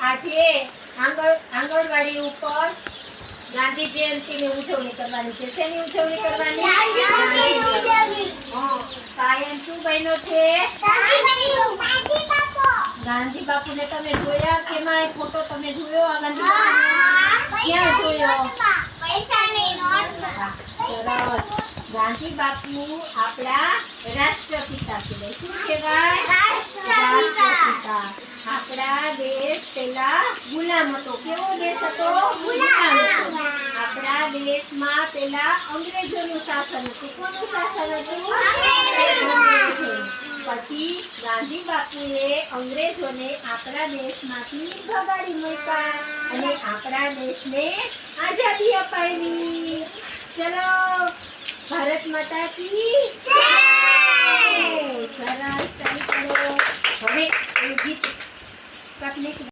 આજે આંગણ આંગણવાડી ઉપર ગાંધી જયંતિની ઉજવણી કરવાની છે. શેની ઉજવણી કરવાની? કાયમ શું બન્યો છે? ગાંધી બાપુને તમે જોયા કેમાં ફોટો તમે જોયો આ ગાંધી? ક્યાં જોયો? સરસ. ગાંધી બાપુ આપણા રાષ્ટ્રપિતા છે. શું કહેવાય? આપણા દેશ પેલા ગુલામ હતો. કેવો દેશ હતો? ગુલામ હતો. આપણા દેશમાં પેલા અંગ્રેજોનું શાસન હતું. કોનું શાસન હતું? પછી ગાંધી બાપુએ અંગ્રેજોને આપણા દેશમાંથી ભગાડી મૂક્યા અને આપણા દેશને આઝાદી અપાવી ચલો, ભારત માતા કી જય!